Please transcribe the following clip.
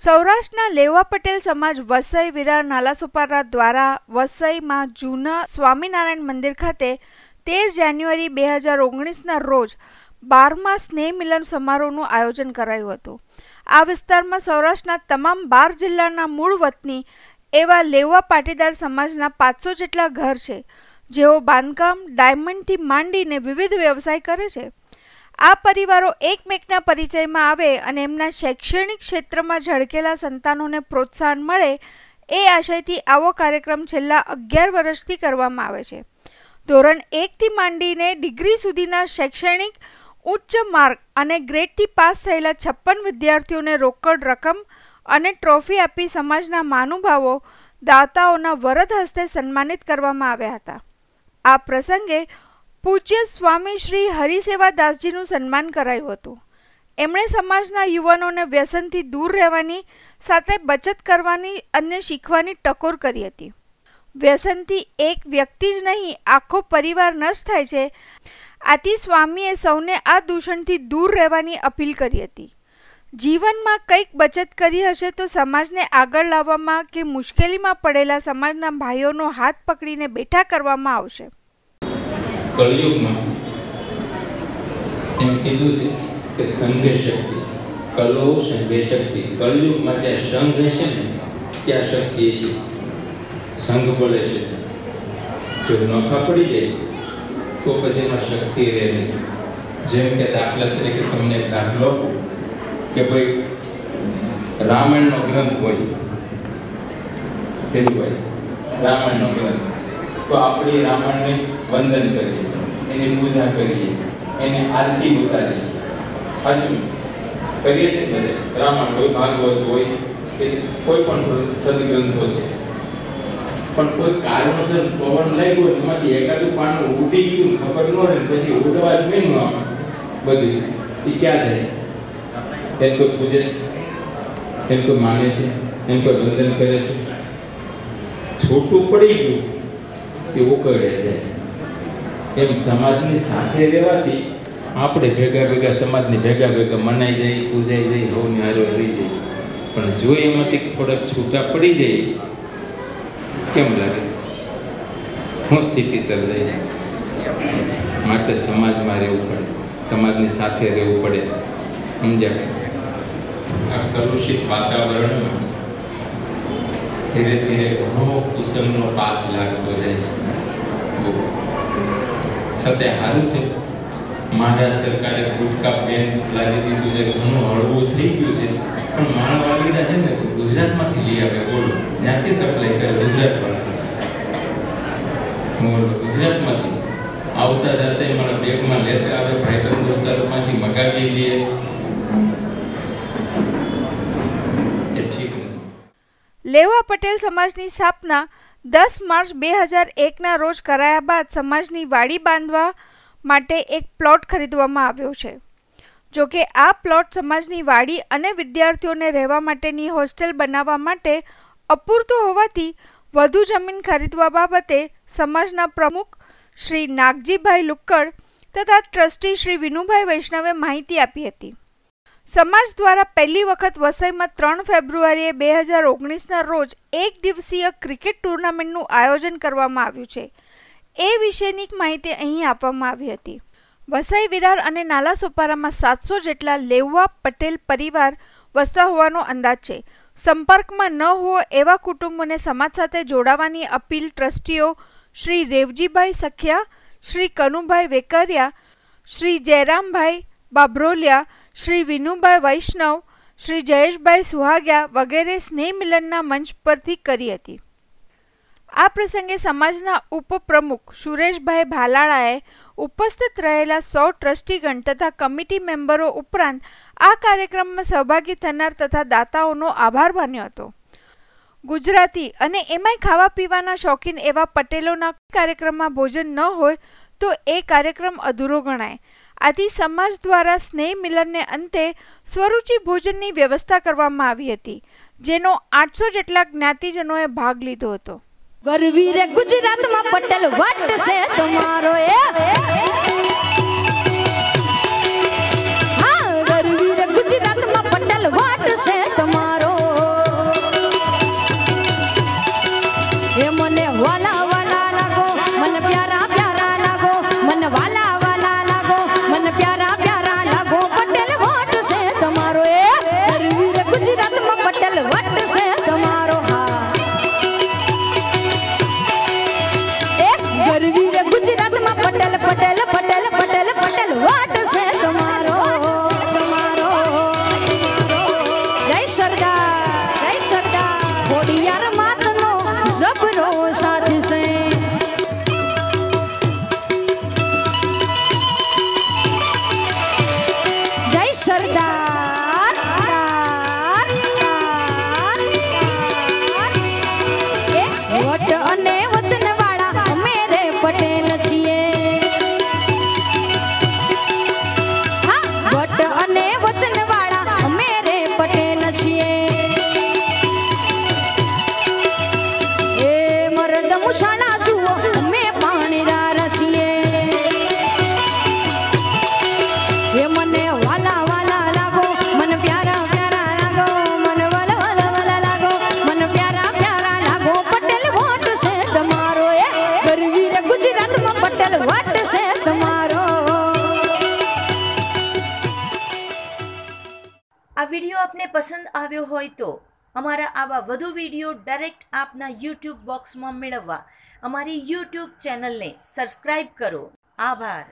સૌરાષ્ટ્રના લેવા પટેલ સમાજ વસઈ વિરાર નાલાસોપારા દ્વારા વસઈમાં જૂના સ્વામિનારાયણ મંદિર ખાતે તેર જાન્યુઆરી બે હજાર ઓગણીસના રોજ બારમા સ્નેહ મિલન સમારોહનું આયોજન કરાયું હતું. આ વિસ્તારમાં સૌરાષ્ટ્રના તમામ બાર જિલ્લાના મૂળ વતની એવા લેવા પાટીદાર સમાજના પાંચસો જેટલા ઘર છે, જેઓ બાંધકામ, ડાયમંડથી માંડીને વિવિધ વ્યવસાય કરે છે. આ પરિવારો એકમેકના પરિચયમાં આવે અને એમના શૈક્ષણિક ક્ષેત્રમાં ઝળકેલા સંતાનોને પ્રોત્સાહન મળે એ આશયથી આવો કાર્યક્રમ છેલ્લા અગિયાર વર્ષથી કરવામાં આવે છે. ધોરણ એકથી માંડીને ડિગ્રી સુધીના શૈક્ષણિક ઉચ્ચ માર્ક અને ગ્રેડથી પાસ થયેલા છપ્પન વિદ્યાર્થીઓને રોકડ રકમ અને ટ્રોફી આપી સમાજના મહાનુભાવો, દાતાઓના વરદ હસ્તે સન્માનિત કરવામાં આવ્યા હતા. આ પ્રસંગે પૂજ્ય સ્વામી શ્રી હરિસેવા દાસજીનું સન્માન કરાયું હતું. એમણે સમાજના યુવાનોને વ્યસનથી દૂર રહેવાની સાથે બચત કરવાની અને શીખવાની ટકોર કરી હતી. વ્યસનથી એક વ્યક્તિ જ નહીં, આખો પરિવાર નષ્ટ થાય છે. આથી સ્વામીએ સૌને આ દૂષણથી દૂર રહેવાની અપીલ કરી હતી. જીવનમાં કંઈક બચત કરી હશે તો સમાજને આગળ લાવવામાં કે મુશ્કેલીમાં પડેલા સમાજના ભાઈઓનો હાથ પકડીને બેઠા કરવામાં આવશે. કળિયુગમાં કીધું છે કે સંઘે શક્તિ, કલો સંઘે શક્તિ. કળિયુગમાં જ્યાં સંઘ હશે ને, ત્યાં શક્તિ છે સંઘ બોલે છે. જો નોખા પડી જાય તો પછી એમાં શક્તિ રહે જેમ કે દાખલા તરીકે તમને એક દાખલો કે ભાઈ રામાયણનો ગ્રંથ હોય. પેલું ભાઈ રામાયણનો ગ્રંથ. તો આપણે રામાયણને વંદન કરીએ. એની પૂજા કરીએ. એને આરતી ઉતારીએ. હજુ કરીએ છીએ બધે. રામાયણ હોય ભાગવત હોય કે કોઈ પણ સદગ્રંથો છે. પણ કોઈ કારણોસર પવન લાગ્યો ને એમાંથી એકાદું પાનું ઉડી ગયું, ખબર ન હોય પછી ઉડવા જ નહીં આમ બધું. એ ક્યાં જાય એમ કોઈ પૂજે છે? એમ કોઈ માને છે? એમ કોઈ વંદન કરે છે? છોટું પડી ગયું. એ ઉકળે છે. એમ સમાજની સાથે રહેવાથી આપણે ભેગા ભેગા સમાજની ભેગા ભેગા મનાઈ જાય પૂજાઈ જાય હોવની હારો રહી જાય પણ જો એમાંથી થોડાક છૂટા પડી જાય કેમ લાગે? શું સ્થિતિ સર્જાઈ માટે સમાજમાં રહેવું પડે. સમાજની સાથે રહેવું પડે. સમજ્યા? આ કલુષિત વાતાવરણમાં ધીરે ધીરે ઘણો કુસંગનો પાસ લાગતો જાય છે. છતાં સારું છે. મહારાષ્ટ્ર સરકારે ગુટકા પેન લાવી દીધું છે. ઘણું હળવું થઈ ગયું છે. પણ માળવાડીના છે ને ગુજરાતમાંથી લઈ આવે બોલો. ત્યાંથી સપ્લાય કરે ગુજરાતવાળા બોલો, ગુજરાતમાંથી આવતા જાતે મારા બેગમાં લેતા આવે, ભાઈબંધ દોસ્તારોમાંથી મગાવી લઈએ લેવા પટેલ સમાજની સ્થાપના દસ માર્ચ બે હજાર એકના રોજ કરાયા બાદ સમાજની વાડી બાંધવા માટે એક પ્લોટ ખરીદવામાં આવ્યો છે. જો કે આ પ્લોટ સમાજની વાડી અને વિદ્યાર્થીઓને રહેવા માટેની હોસ્ટેલ બનાવવા માટે અપૂરતો હોવાથી વધુ જમીન ખરીદવા બાબતે સમાજના પ્રમુખ શ્રી નાગજીભાઈ લુક્કડ તથા ટ્રસ્ટી શ્રી વિનુભાઈ વૈષ્ણવે માહિતી આપી હતી. સમાજ દ્વારા પહેલી વખત વસઈમાં ત્રણ ફેબ્રુઆરીએ બે હજાર ઓગણીસના રોજ એક દિવસીય ક્રિકેટ ટુર્નામેન્ટનું આયોજન કરવામાં આવ્યું છે. એ વિશેની માહિતી અહીં આપવામાં આવી હતી. વસઈ વિરાર અને નાલા સોપારામાં સાતસો જેટલા લેવા પટેલ પરિવાર વસતા હોવાનો અંદાજ છે. સંપર્કમાં ન હોય એવા કુટુંબોને સમાજ સાથે જોડાવાની અપીલ ટ્રસ્ટીઓ શ્રી રેવજીભાઈ સખિયા, શ્રી કનુભાઈ વેકરિયા, શ્રી જયરામભાઈ બાબરોલિયા શ્રી વિનુભાઈ વૈષ્ણવ, શ્રી જયેશભાઈ સુહાગિયા વગેરે સ્નેહ મિલનના મંચ પરથી કરી હતી. આ પ્રસંગે સમાજના ઉપપ્રમુખ સુરેશભાઈ ભાલાળાએ ઉપસ્થિત રહેલા સૌ ટ્રસ્ટીગણ તથા કમિટી મેમ્બરો ઉપરાંત આ કાર્યક્રમમાં સહભાગી થનાર તથા દાતાઓનો આભાર માન્યો હતો. ગુજરાતી અને એમાંય ખાવા પીવાના શોખીન એવા પટેલોના કાર્યક્રમમાં ભોજન ન હોય તો એ કાર્યક્રમ અધૂરો ગણાય. આથી સમાજ દ્વારા સ્નેહ મિલનને અંતે સ્વરૂચિ ભોજનની વ્યવસ્થા કરવામાં આવી હતી, જેનો આઠસો જેટલા જ્ઞાતિજનોએ ભાગ લીધો હતો. ગરવી રે ગુજરાતમાં પટેલ વટ છે તમારો એ. પટેલ પટેલ પટેલ પટેલ પટેલ, વાટ છે તમારો. તમારો જય સરદાર જય સરદાર. ખોડિયાર માતનો જબરો સાથ છે. જય સરદાર. વટ અને આ વીડિયો આપને પસંદ આવ્યો હોય તો અમારા આવા વધુ વીડિયો ડાયરેક્ટ આપના યુટ્યુબ બોક્સમાં મેળવવા અમારી યુટ્યુબ ચેનલને સબસ્ક્રાઈબ કરો. આભાર.